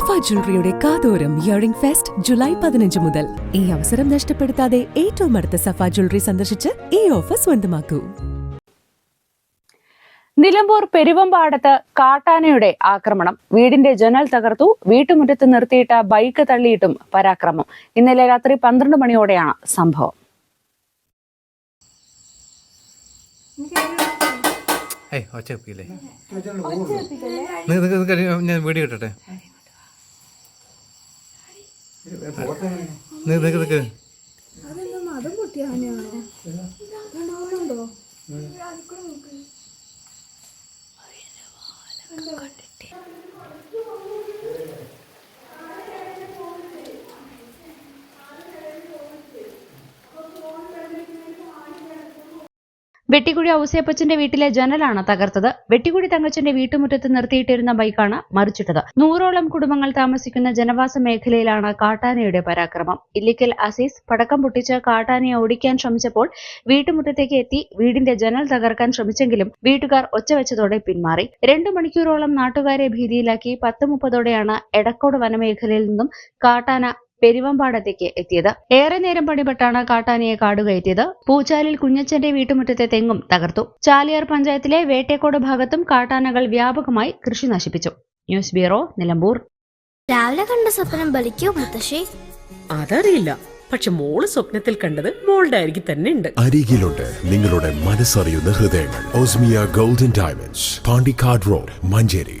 സഫ ജ്വല്ലറിയുടെ കാതോരം earring fest July പതിനഞ്ച് മുതൽ. ഈ അവസരം നഷ്ടപ്പെടുത്താതെ ഏറ്റവും അടുത്ത സഫ ജ്വല്ലറി സന്ദർശിച്ച് ഈ ഓഫർ സ്വന്തമാക്കൂ. നിലമ്പൂർ പെരുവമ്പാടത്ത് കാട്ടാനയുടെ ആക്രമണം. വീടിന്റെ ജനൽ തകർത്തു വീട്ടുമുറ്റത്ത് നിർത്തിയിട്ട ബൈക്ക് തള്ളിയിട്ടും പരാക്രമം. ഇന്നലെ രാത്രി പന്ത്രണ്ട് മണിയോടെയാണ് സംഭവം. ഏയ് ഞാൻ വീട് നിക്ക് നിക്ക് നിക്ക് ഞാൻ വീഡിയോ ഇട്ടട്ടെ നിക്ക് നിക്ക് നിക്ക് വെട്ടിക്കുഴി ഔസേപ്പച്ചന്റെ വീട്ടിലെ ജനലാണ് തകർത്തത്. വെട്ടിക്കുഴി തങ്കച്ചന്റെ വീട്ടുമുറ്റത്ത് നിർത്തിയിട്ടിരുന്ന ബൈക്കാണ് മറിച്ചിട്ടത്. നൂറോളം കുടുംബങ്ങൾ താമസിക്കുന്ന ജനവാസ മേഖലയിലാണ് കാട്ടാനയുടെ പരാക്രമം. ഇല്ലിക്കൽ അസീസ് പടക്കം പൊട്ടിച്ച് കാട്ടാനയെ ഓടിക്കാൻ ശ്രമിച്ചപ്പോൾ വീട്ടുമുറ്റത്തേക്ക് എത്തി വീടിന്റെ ജനൽ തകർക്കാൻ ശ്രമിച്ചെങ്കിലും വീട്ടുകാർ ഒച്ചവെച്ചതോടെ പിന്മാറി. രണ്ടു മണിക്കൂറോളം നാട്ടുകാരെ ഭീതിയിലാക്കി പത്ത് മുപ്പതോടെയാണ് എടക്കോട് വനമേഖലയിൽ നിന്നും കാട്ടാന പെരുവമ്പാടത്തേക്ക് എത്തിയത്. ഏറെ നേരം പണിപ്പെട്ടാണ് കാട്ടാനയെ കാടുകയറ്റിയത് പൂച്ചാലിൽ കുഞ്ഞച്ചന്റെ വീട്ടുമുറ്റത്തെ തെങ്ങും തകർത്തു. ചാലിയാർ പഞ്ചായത്തിലെ വേട്ടേക്കോട് ഭാഗത്തും കാട്ടാനകൾ വ്യാപകമായി കൃഷി നശിപ്പിച്ചു. News bureau Nilambur. രാവിലെ കണ്ട സ്വപ്നം ബലിക്കോ മുത്തശ്ശി? അതറിയില്ല. പക്ഷെ മോൾ സ്വപ്നത്തിൽ കണ്ടത് മോളുടെ അരികിൽ തന്നെ ഉണ്ട്. അരികിലുണ്ട് നിങ്ങളുടെ മനസ്സറിയുന്ന ഹൃദയങ്ങൾ. Osmia golden diamonds Pandikkad road Manjeri.